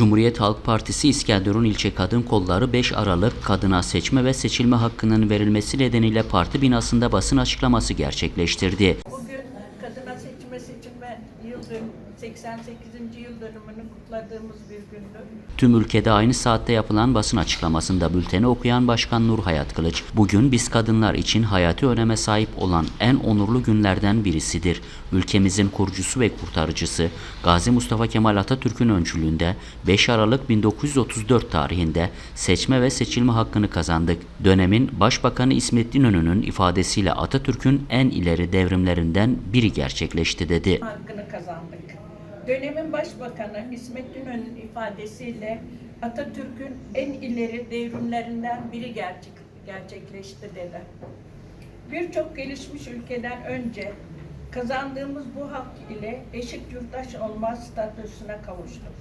Cumhuriyet Halk Partisi İskenderun İlçe Kadın Kolları 5 Aralık kadına seçme ve seçilme hakkının verilmesi nedeniyle parti binasında basın açıklaması gerçekleştirdi. Bugün kadına seçme seçilme yıl dönümü, 88. yıl dönümünü kutladığımız bir gündür. Tüm ülkede aynı saatte yapılan basın açıklamasında bülteni okuyan Başkan Nur Hayat Kılıç, bugün biz kadınlar için hayati öneme sahip olan en onurlu günlerden birisidir. Ülkemizin kurucusu ve kurtarıcısı Gazi Mustafa Kemal Atatürk'ün öncülüğünde 5 Aralık 1934 tarihinde seçme ve seçilme hakkını kazandık. Dönemin Başbakanı İsmet İnönü'nün ifadesiyle Atatürk'ün en ileri devrimlerinden biri gerçekleşti dedi. Hakkını kazandık. Dönemin Başbakanı İsmet İnönü'nün ifadesiyle Atatürk'ün en ileri devrimlerinden biri gerçek, gerçekleşti dedi. Birçok gelişmiş ülkeden önce kazandığımız bu hak ile eşit yurttaş olma statüsüne kavuştuk.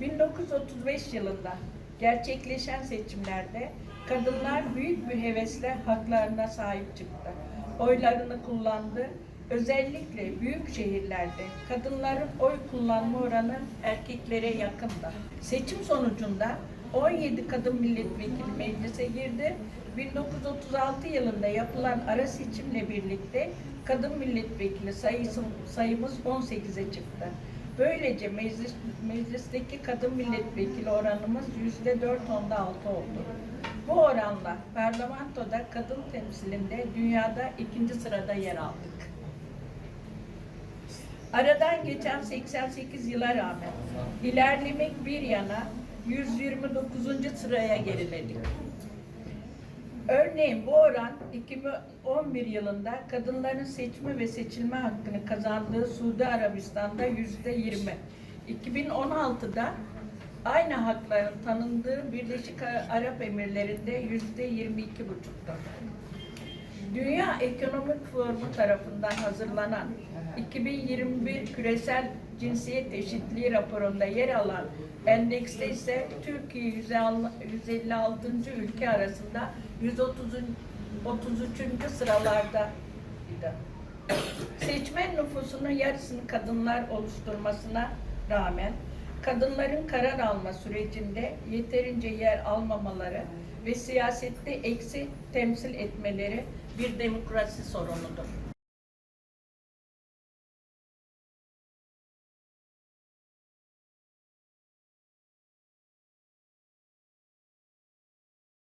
1935 yılında gerçekleşen seçimlerde kadınlar büyük bir hevesle haklarına sahip çıktı. Oylarını kullandı. Özellikle büyük şehirlerde kadınların oy kullanma oranı erkeklere yakındı. Seçim sonucunda 17 kadın milletvekili meclise girdi. 1936 yılında yapılan ara seçimle birlikte kadın milletvekili sayısı, sayımız 18'e çıktı. Böylece meclis, meclisteki kadın milletvekili oranımız yüzde dört onda altı oldu. Bu oranla parlamentoda kadın temsilinde dünyada ikinci sırada yer aldık. Aradan geçen 88 yıla rağmen ilerlemek bir yana 129. sıraya geriledik. Örneğin bu oran 2011 yılında kadınların seçme ve seçilme hakkını kazandığı Suudi Arabistan'da yüzde 20. 2016'da aynı hakların tanındığı Birleşik Arap Emirlikleri'nde yüzde 22 buçuktu. Dünya Ekonomik Forumu tarafından hazırlanan 2021 Küresel Cinsiyet Eşitliği raporunda yer alan endekste ise Türkiye 156. ülke arasında 130. 33. sıralardaydı. Seçmen nüfusunun yarısını kadınlar oluşturmasına rağmen kadınların karar alma sürecinde yeterince yer almamaları ve siyasette eksi temsil etmeleri bir demokrasi sorunudur.